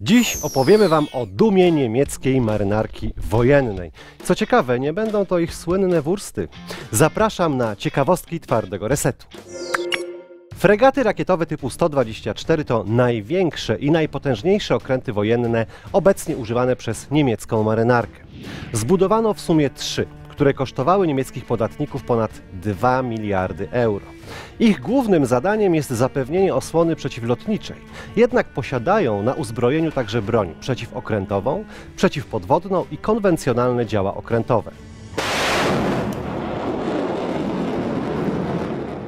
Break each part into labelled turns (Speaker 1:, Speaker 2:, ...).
Speaker 1: Dziś opowiemy Wam o dumie niemieckiej marynarki wojennej. Co ciekawe, nie będą to ich słynne wursty. Zapraszam na ciekawostki twardego resetu. Fregaty rakietowe typu 124 to największe i najpotężniejsze okręty wojenne obecnie używane przez niemiecką marynarkę. Zbudowano w sumie trzy, które kosztowały niemieckich podatników ponad 2 miliardy euro. Ich głównym zadaniem jest zapewnienie osłony przeciwlotniczej, jednak posiadają na uzbrojeniu także broń przeciwokrętową, przeciwpodwodną i konwencjonalne działa okrętowe.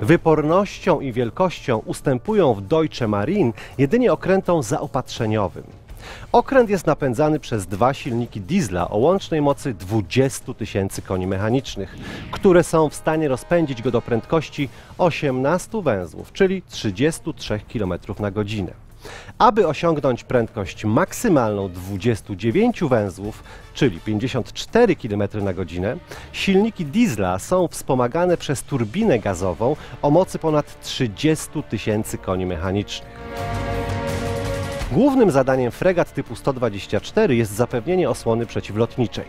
Speaker 1: Wypornością i wielkością ustępują w Deutsche Marine jedynie okrętom zaopatrzeniowym. Okręt jest napędzany przez dwa silniki diesla o łącznej mocy 20 tysięcy koni mechanicznych, które są w stanie rozpędzić go do prędkości 18 węzłów, czyli 33 km na godzinę. Aby osiągnąć prędkość maksymalną 29 węzłów, czyli 54 km na godzinę, silniki diesla są wspomagane przez turbinę gazową o mocy ponad 30 tysięcy koni mechanicznych. Głównym zadaniem fregat typu 124 jest zapewnienie osłony przeciwlotniczej.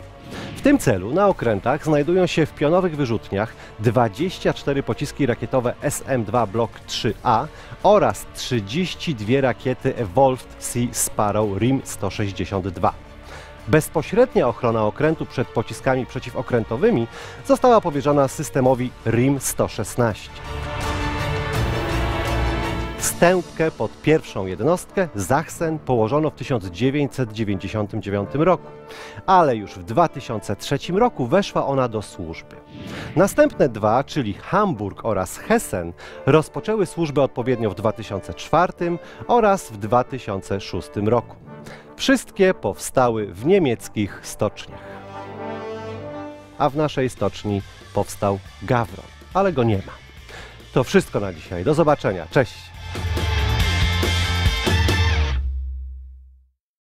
Speaker 1: W tym celu na okrętach znajdują się w pionowych wyrzutniach 24 pociski rakietowe SM-2 Block 3A oraz 32 rakiety Evolved Sea Sparrow RIM 162. Bezpośrednia ochrona okrętu przed pociskami przeciwokrętowymi została powierzona systemowi RIM 116. Stępkę pod pierwszą jednostkę Zachsen położono w 1999 roku, ale już w 2003 roku weszła ona do służby. Następne dwa, czyli Hamburg oraz Hessen, rozpoczęły służbę odpowiednio w 2004 oraz w 2006 roku. Wszystkie powstały w niemieckich stoczniach. A w naszej stoczni powstał Gawron, ale go nie ma. To wszystko na dzisiaj. Do zobaczenia. Cześć!